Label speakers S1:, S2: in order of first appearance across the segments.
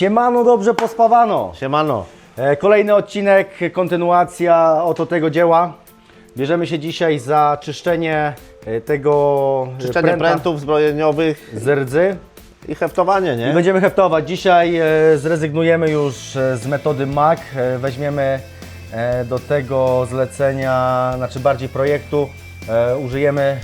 S1: Siemano, dobrze pospawano.
S2: Siemano.
S1: E, Kolejny odcinek, kontynuacja oto tego dzieła. Bierzemy się dzisiaj za czyszczenie e, tego e,
S2: Czyszczenie
S1: pręta
S2: prętów zbrojeniowych
S1: z rdzy.
S2: i heftowanie,
S1: I
S2: nie?
S1: będziemy heftować. Dzisiaj e, zrezygnujemy już e, z metody MAC. E, weźmiemy e, do tego zlecenia, znaczy bardziej projektu, e, użyjemy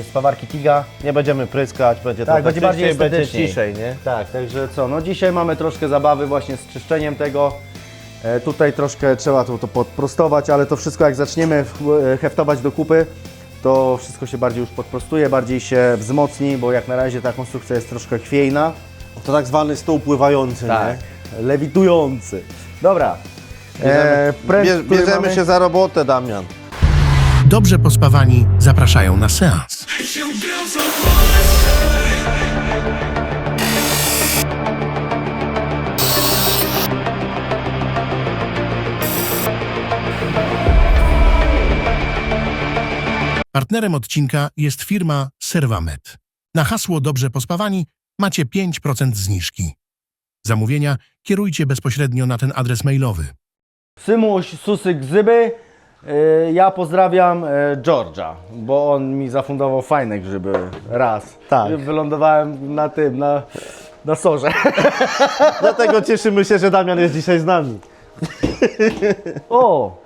S1: e, spawarki Tiga.
S2: Nie będziemy pryskać, będzie
S1: Tak,
S2: trochę
S1: będzie bardziej
S2: czyściej, będzie
S1: estetycznie.
S2: ciszej, nie?
S1: Tak, także co, no dzisiaj mamy troszkę zabawy właśnie z czyszczeniem tego. E, tutaj troszkę trzeba to, to podprostować, ale to wszystko jak zaczniemy w- e, heftować do kupy, to wszystko się bardziej już podprostuje, bardziej się wzmocni, bo jak na razie ta konstrukcja jest troszkę chwiejna.
S2: To tak zwany stół pływający,
S1: Tak,
S2: nie?
S1: lewitujący. Dobra. Pręt, który
S2: bierzemy
S1: mamy-
S2: się za robotę, Damian.
S3: Dobrze pospawani zapraszają na seans. Partnerem odcinka jest firma Servamet. Na hasło Dobrze pospawani macie 5% zniżki. Zamówienia kierujcie bezpośrednio na ten adres mailowy.
S1: Symuś, Susy, Gzyby. E, Ja pozdrawiam e, George'a, bo on mi zafundował fajne grzyby raz.
S2: Tak.
S1: Wylądowałem na tym, na, na sorze.
S2: Dlatego cieszymy się, że Damian jest dzisiaj z nami.
S1: O!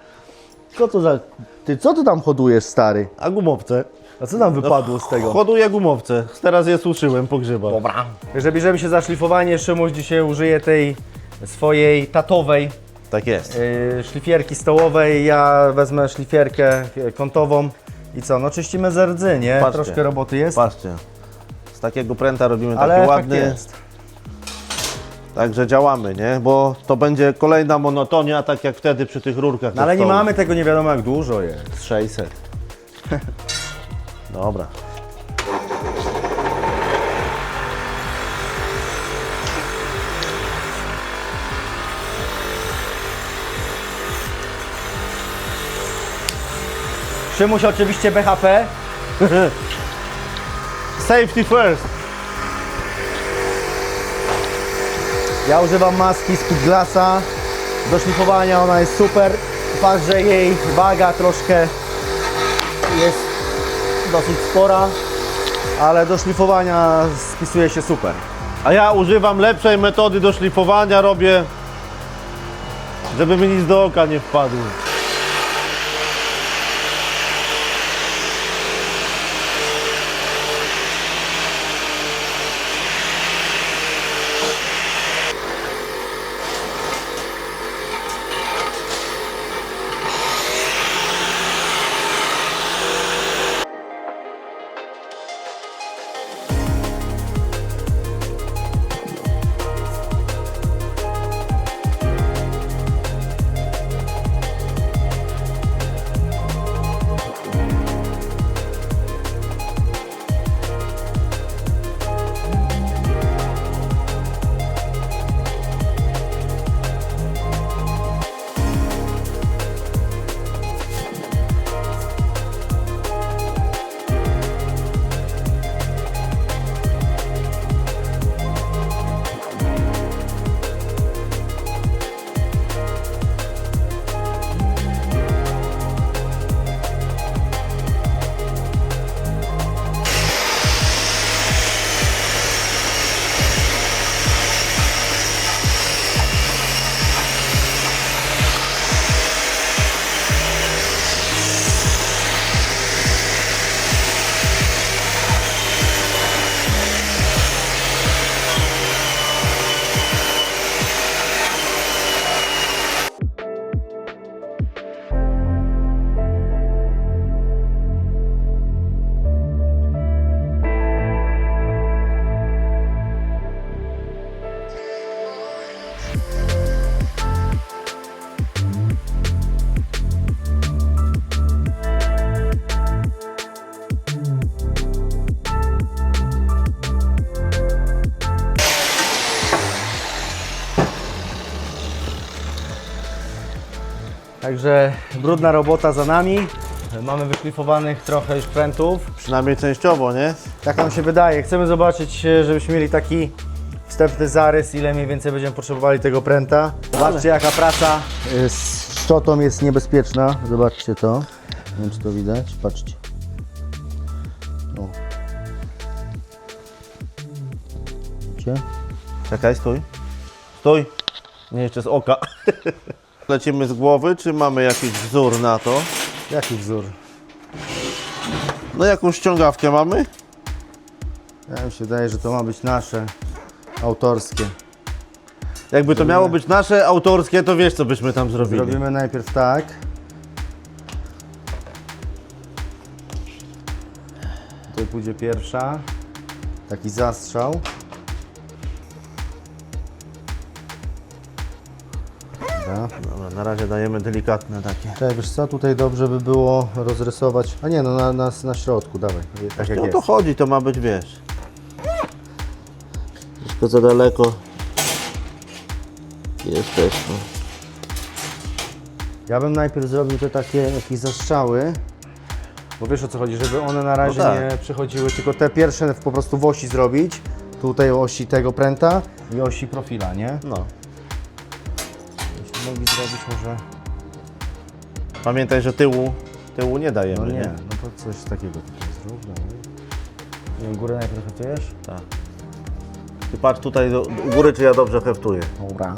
S1: Co to za... Ty, co ty tam hodujesz, stary?
S2: A gumowce?
S1: A co tam wypadło z tego?
S2: Hoduję gumowce. Teraz je suszyłem po grzybach.
S1: Dobra. Także bierzemy się za szlifowanie. Szymuś dzisiaj użyje tej swojej tatowej
S2: Tak jest.
S1: yy, szlifierki stołowej. Ja wezmę szlifierkę kątową. I co? No czyścimy z rdzy, nie?
S2: Patrzcie.
S1: Troszkę roboty jest.
S2: Patrzcie. Z takiego pręta robimy
S1: Ale
S2: taki ładny.
S1: jest.
S2: Także działamy, nie? Bo to będzie kolejna monotonia, tak jak wtedy przy tych rurkach.
S1: No ale nie mamy tego nie wiadomo jak dużo jest.
S2: Z 600. Dobra.
S1: Szymuś oczywiście BHP.
S2: Safety first.
S1: Ja używam maski Speedglassa do szlifowania, ona jest super. Fakt, że jej waga troszkę jest dosyć spora, ale do szlifowania spisuje się super.
S2: A ja używam lepszej metody do szlifowania, robię, żeby mi nic do oka nie wpadło.
S1: Także brudna robota za nami. Mamy wyszlifowanych trochę już prętów.
S2: Przynajmniej częściowo, nie?
S1: Tak nam się wydaje. Chcemy zobaczyć, e, żebyśmy mieli taki wstępny zarys, ile mniej więcej będziemy potrzebowali tego pręta. Zobaczcie jaka praca y, z szczotą jest niebezpieczna. Zobaczcie to. Nie wiem czy to widać. Patrzcie. O. Widzicie?
S2: Czekaj, stój. Stój. Nie, jeszcze z oka. Lecimy z głowy, czy mamy jakiś wzór na to?
S1: Jaki wzór?
S2: No jakąś ściągawkę mamy?
S1: Ja mi się wydaje, że to ma być nasze, autorskie.
S2: Jakby to miało być nasze, autorskie, to wiesz co byśmy tam zrobili.
S1: Zrobimy najpierw tak. Tutaj pójdzie pierwsza. Taki zastrzał.
S2: Na razie dajemy delikatne takie.
S1: Czekaj, wiesz co, tutaj dobrze by było rozrysować. A nie, no na, na, na środku, dawaj. Tak jak
S2: No
S1: jest.
S2: to chodzi, to ma być, wiesz. Tylko za daleko. Jesteśmy.
S1: Ja bym najpierw zrobił te takie jakieś zastrzały. Bo wiesz o co chodzi, żeby one na razie
S2: tak.
S1: nie przechodziły, tylko te pierwsze po prostu w osi zrobić. Tutaj osi tego pręta i osi profila, nie?
S2: No.
S1: Mogli zrobić może...
S2: Pamiętaj, że tyłu, tyłu nie dajemy,
S1: No
S2: nie?
S1: nie, no to coś takiego tutaj zrób. Nie wiem, górę najpierw heftujesz?
S2: Tak. Ty patrz tutaj do, u góry, czy ja dobrze heftuję.
S1: Dobra.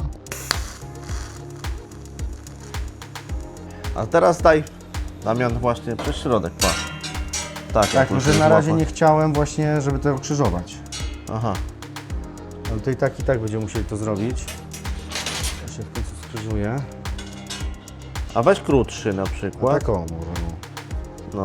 S2: A teraz daj, Damian, właśnie przez środek, patrz. Tak,
S1: Tak, może
S2: musisz
S1: na razie
S2: złapać.
S1: nie chciałem właśnie, żeby to krzyżować.
S2: Aha.
S1: Ale tutaj tak i tak będziemy musieli to zrobić.
S2: A weź krótszy na
S1: No
S2: przykład.
S1: tak o, może no.
S2: No.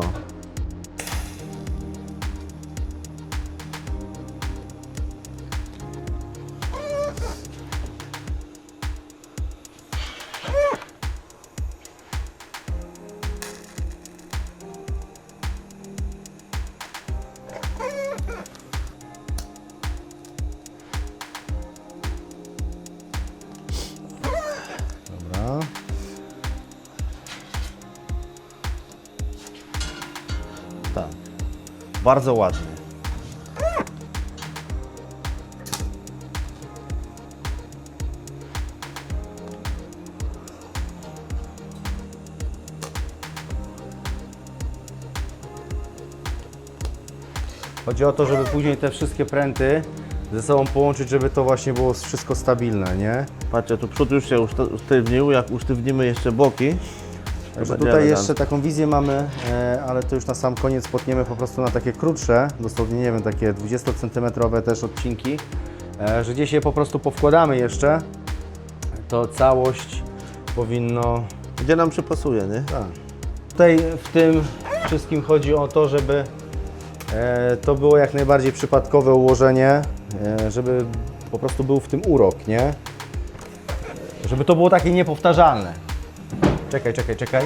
S2: Bardzo ładnie.
S1: Chodzi o to, żeby później te wszystkie pręty ze sobą połączyć, żeby to właśnie było wszystko stabilne, nie?
S2: Patrzcie, tu przód już się usztywnił, jak usztywnimy jeszcze boki.
S1: Także
S2: będzie
S1: tutaj jeszcze taką wizję mamy, e, ale to już na sam koniec potniemy po prostu na takie krótsze, dosłownie nie wiem, takie 20 cm też odcinki, e, że gdzieś je po prostu powkładamy jeszcze, to całość powinno
S2: Gdzie nam przypasuje, nie?
S1: Tak. Tutaj w tym wszystkim chodzi o to, żeby e, to było jak najbardziej przypadkowe ułożenie, żeby po prostu był w tym urok, nie? Żeby to było takie niepowtarzalne. Czekaj, czekaj, czekaj.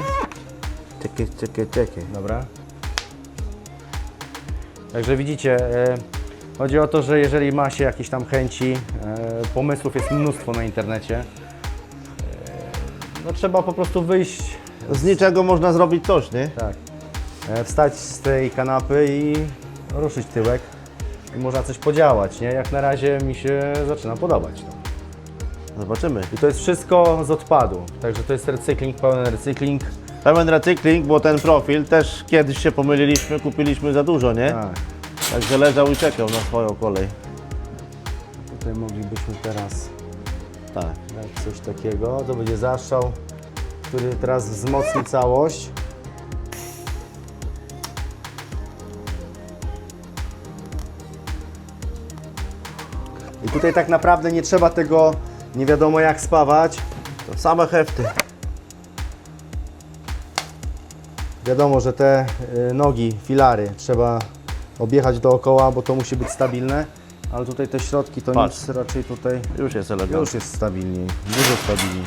S2: Czekaj, czekaj, czekaj.
S1: Dobra. Także widzicie, e, chodzi o to, że jeżeli ma się jakieś tam chęci, e, pomysłów jest mnóstwo na internecie, e, no trzeba po prostu wyjść
S2: Z niczego można zrobić coś, nie?
S1: tak. Wstać z tej kanapy i ruszyć tyłek i można coś podziałać, nie? Jak na razie mi się zaczyna podobać. No.
S2: Zobaczymy.
S1: I to jest wszystko z odpadu, także to jest recykling, pełen recykling.
S2: Pełen recykling, bo ten profil też kiedyś się pomyliliśmy, kupiliśmy za dużo, nie?
S1: Tak.
S2: Także leżał i czekał na swoją kolej.
S1: Tutaj moglibyśmy teraz
S2: Tak.
S1: dać coś takiego, to będzie zastrzał, który teraz wzmocni całość. I tutaj tak naprawdę nie trzeba tego nie wiadomo jak spawać.
S2: To same hefty.
S1: Wiadomo, że te y, nogi, filary trzeba objechać dookoła, bo to musi być stabilne, ale tutaj te środki to
S2: Patrz.
S1: nic raczej tutaj
S2: Już jest elegancko.
S1: już jest stabilniej, dużo stabilniej.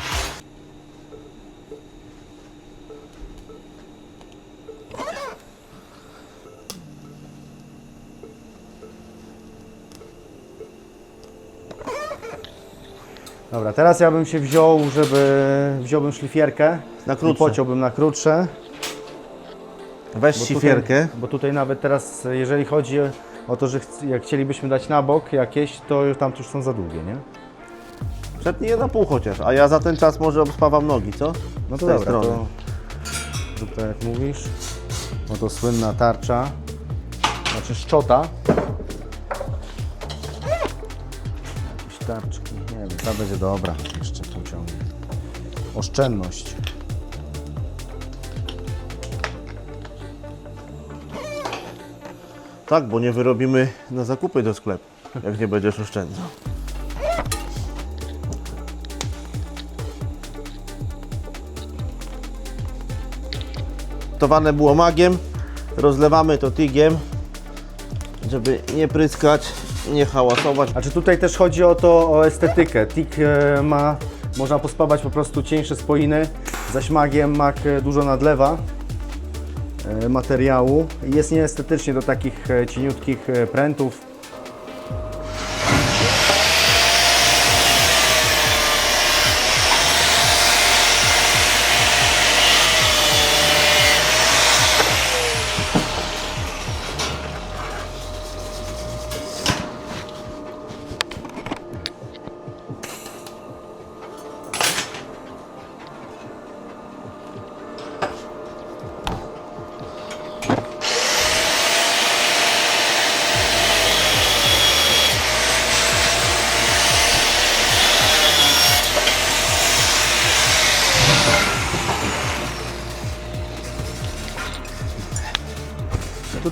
S1: Dobra, teraz ja bym się wziął, żeby wziąłbym szlifierkę
S2: Na
S1: i
S2: krótsze.
S1: pociąłbym na krótsze.
S2: Weź
S1: Bo
S2: sifierkę.
S1: Tutaj, bo tutaj nawet teraz, jeżeli chodzi o to, że jak chcielibyśmy dać na bok jakieś, to już tam już są za długie, nie?
S2: Przedni je na pół chociaż, a ja za ten czas może obspawam nogi, co?
S1: No to dobra,
S2: strony.
S1: to zrób tak jak mówisz. No to słynna tarcza, znaczy szczota. Tarczki, nie wiem, ta będzie dobra, jeszcze pociągnie. Oszczędność.
S2: Tak, bo nie wyrobimy na zakupy do sklepu, jak nie będziesz oszczędzał. Towane było magiem, rozlewamy to tigiem, żeby nie pryskać, nie hałasować.
S1: Znaczy tutaj też chodzi o to, o estetykę. Tik e, ma, można pospawać po prostu cieńsze spoiny, zaś magiem mak e, dużo nadlewa e, materiału. Jest nieestetycznie do takich cieniutkich prętów.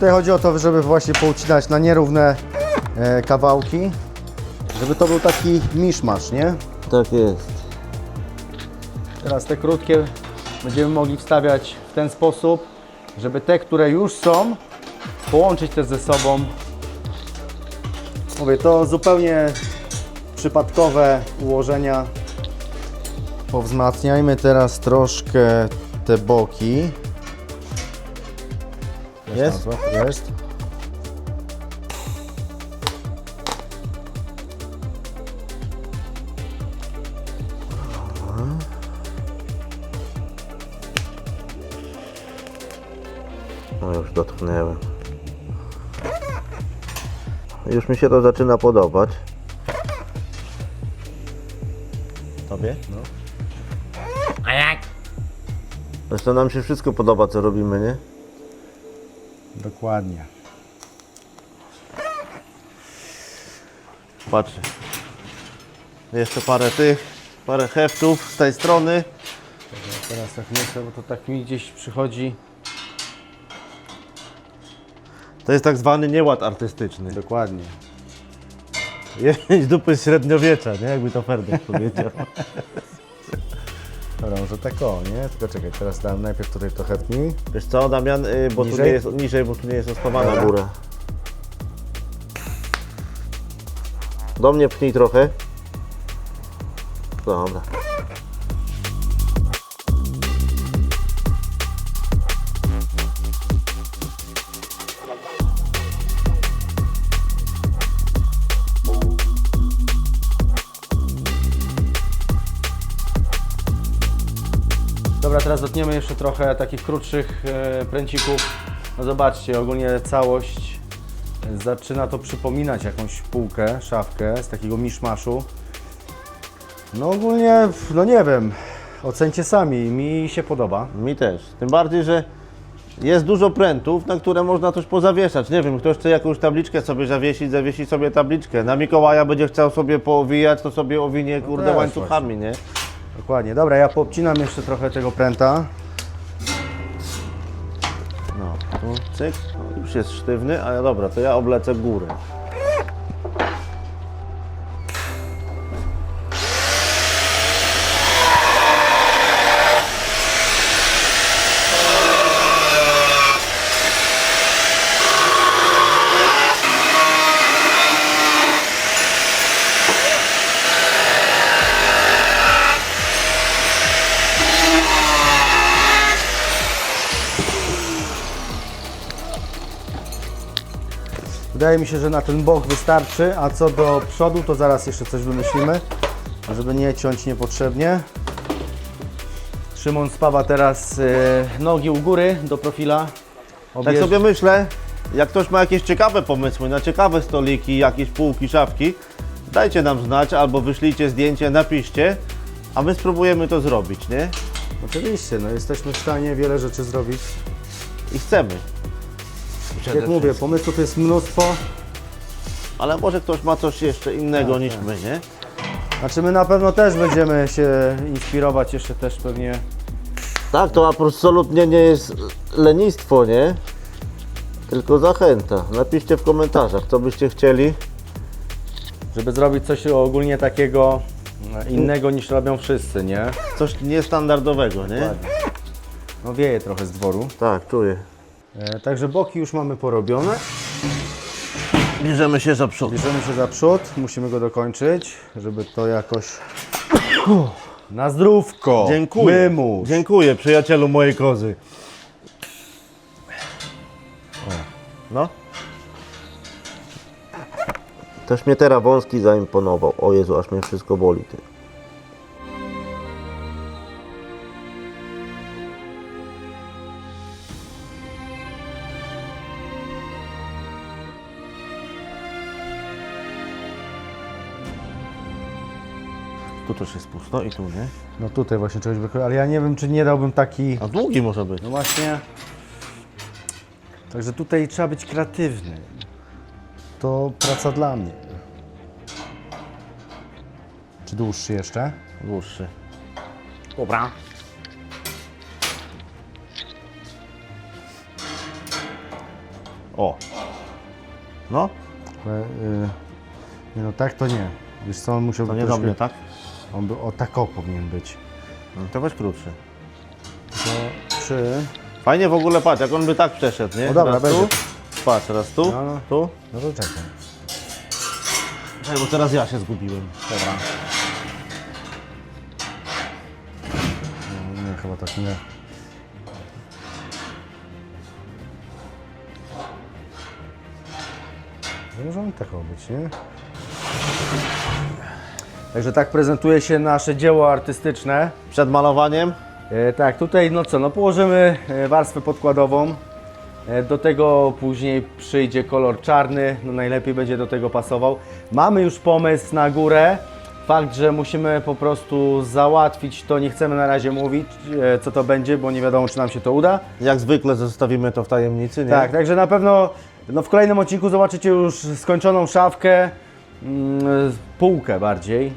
S1: Tutaj chodzi o to, żeby właśnie poucinać na nierówne e, kawałki, żeby to był taki miszmasz, nie?
S2: Tak jest.
S1: Teraz te krótkie będziemy mogli wstawiać w ten sposób, żeby te, które już są, połączyć te ze sobą. Mówię, to zupełnie przypadkowe ułożenia. Powzmacniajmy teraz troszkę te boki.
S2: Jest?
S1: Jest.
S2: No już dotknęłem. Już mi się to zaczyna podobać. Tobie? No. A jak? Zresztą nam się wszystko podoba, co robimy, nie?
S1: Dokładnie.
S2: Patrzcie. Jeszcze parę tych, parę heftów z tej strony.
S1: Teraz tak myślę, bo to tak mi gdzieś przychodzi.
S2: To jest tak zwany nieład artystyczny.
S1: Dokładnie.
S2: Jeść dupy średniowiecza, nie? Jakby to Ferdek powiedział.
S1: Dobra, może tak o, nie? Tylko czekaj, teraz dam najpierw tutaj trochę tnij.
S2: Wiesz co, Damian, y, bo tu
S1: Niżej?
S2: nie jest niżej, bo tu nie jest ospawana góra. Do mnie pchnij trochę. Dobra.
S1: Teraz dotniemy jeszcze trochę takich krótszych e, pręcików. No zobaczcie, ogólnie całość e, zaczyna to przypominać jakąś półkę, szafkę z takiego miszmaszu. No ogólnie, no nie wiem, ocencie sami, mi się podoba.
S2: Mi też. Tym bardziej, że jest dużo prętów, na które można coś pozawieszać. Nie wiem, ktoś chce jakąś tabliczkę sobie zawiesić, zawiesi sobie tabliczkę. Na Mikołaja będzie chciał sobie poowijać, to sobie owinie kurde
S1: też
S2: łańcuchami, nie?
S1: Dokładnie, dobra, ja poobcinam jeszcze trochę tego pręta.
S2: No, tu cyk, no, już jest sztywny, ale dobra, to ja oblecę górę.
S1: Wydaje mi się, że na ten bok wystarczy, a co do przodu, to zaraz jeszcze coś wymyślimy, żeby nie ciąć niepotrzebnie. Szymon spawa teraz e, nogi u góry do profila.
S2: Tak
S1: Objeżdż-
S2: sobie myślę, Jak ktoś ma jakieś ciekawe pomysły na ciekawe stoliki, jakieś półki, szafki, dajcie nam znać albo wyślijcie zdjęcie, napiszcie, a my spróbujemy to zrobić, nie?
S1: Oczywiście, no jesteśmy w stanie wiele rzeczy zrobić.
S2: I chcemy.
S1: Jak mówię, pomysłów jest mnóstwo.
S2: Ale może ktoś ma coś jeszcze innego
S1: Tak,
S2: niż
S1: tak.
S2: my, nie?
S1: Znaczy my na pewno też będziemy się inspirować jeszcze też pewnie.
S2: Tak, to absolutnie nie jest lenistwo, nie? Tylko zachęta. Napiszcie w komentarzach, co byście chcieli.
S1: Żeby zrobić coś ogólnie takiego e, innego niż robią wszyscy, nie?
S2: Coś niestandardowego, nie?
S1: No wieje trochę z dworu.
S2: Tak, czuję.
S1: E, także boki już mamy porobione.
S2: Bierzemy się za przód.
S1: Bierzemy się za przód, musimy go dokończyć, żeby to jakoś... Na zdrówko!
S2: Dziękuję.
S1: Mymuś.
S2: Dziękuję, przyjacielu mojej kozy. No. Też mnie teraz wąski zaimponował. O Jezu, aż mnie wszystko boli. Ty. Tu też jest pusto i tu nie.
S1: No tutaj właśnie czegoś brakuje, ale ja nie wiem, czy nie dałbym taki...
S2: A długi może być.
S1: No właśnie. Także tutaj trzeba być kreatywny. To praca dla mnie. Czy dłuższy jeszcze?
S2: Dłuższy.
S1: Dobra.
S2: O. No,
S1: Ale, y, nie no tak to nie. Wiesz co, on musiał
S2: to nie
S1: być
S2: do mnie, tak?
S1: On by o tako powinien być.
S2: No, To weź krótszy.
S1: To trzy.
S2: Fajnie w ogóle patrz, jak on by tak przeszedł, nie?
S1: No dobra,
S2: raz
S1: będzie.
S2: tu, patrz, raz tu,
S1: No, no.
S2: tu.
S1: No to czekaj.
S2: Czekaj, bo teraz ja się zgubiłem.
S1: Dobra. No, nie, chyba tak nie. No Może on tak być, nie? Także tak prezentuje się nasze dzieło artystyczne.
S2: Przed malowaniem
S1: E, tak, tutaj no co, no położymy e, warstwę podkładową. E, do tego później przyjdzie kolor czarny, no najlepiej będzie do tego pasował. Mamy już pomysł na górę. Fakt, że musimy po prostu załatwić to, nie chcemy na razie mówić, e, co to będzie, bo nie wiadomo, czy nam się to uda.
S2: Jak zwykle zostawimy to w tajemnicy, nie?
S1: Tak, także na pewno no w kolejnym odcinku zobaczycie już skończoną szafkę, półkę bardziej. E,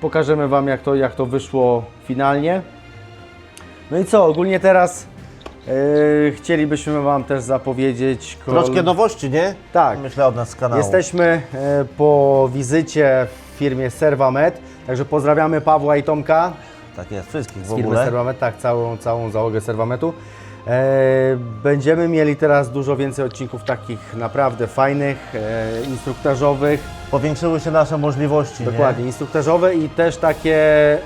S1: Pokażemy Wam jak to, jak to wyszło finalnie. No i co, ogólnie teraz e, chcielibyśmy Wam też zapowiedzieć... kol-
S2: Troszkę nowości, nie?
S1: Tak.
S2: Myślę od nas z kanału.
S1: Jesteśmy e, po wizycie w firmie Servamed, także pozdrawiamy Pawła i Tomka
S2: Tak jest, wszystkich w
S1: z firmy
S2: ogóle.
S1: Servamet, tak, całą, całą załogę Servametu. E, będziemy mieli teraz dużo więcej odcinków takich naprawdę fajnych, e, instruktażowych,
S2: Powiększyły się nasze możliwości,
S1: dokładnie, instruktażowe i też takie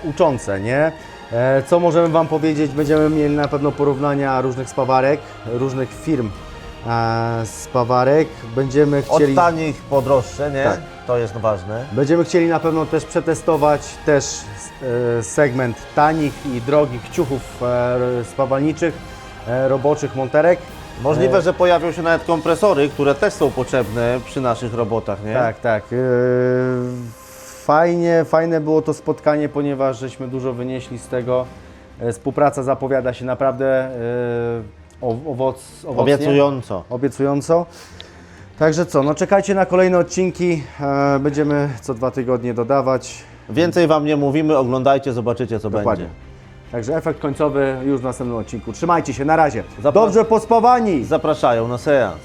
S1: uczące, nie? E, co możemy Wam powiedzieć? Będziemy mieli na pewno porównania różnych spawarek, różnych firm spawarek. Będziemy
S2: nie?
S1: chcieli...
S2: Od tanich po droższe, nie?
S1: Tak.
S2: To jest ważne.
S1: Będziemy chcieli na pewno też przetestować też segment tanich i drogich ciuchów spawalniczych, roboczych monterek.
S2: Możliwe,
S1: E,
S2: że pojawią się nawet kompresory, które też są potrzebne przy naszych robotach, nie?
S1: Tak, tak. e, Fajnie, fajne było to spotkanie, ponieważ żeśmy dużo wynieśli z tego. E, Współpraca zapowiada się naprawdę e, owoc, owocnie.
S2: Obiecująco.
S1: obiecująco. Także co, no czekajcie na kolejne odcinki. E, Będziemy co dwa tygodnie dodawać.
S2: Więcej Wam nie mówimy, oglądajcie, zobaczycie co
S1: Dokładnie.
S2: będzie.
S1: Także efekt końcowy już w następnym odcinku. Trzymajcie się, na razie.
S2: Zapra-
S1: Dobrze pospawani!
S2: Zapraszają na seans.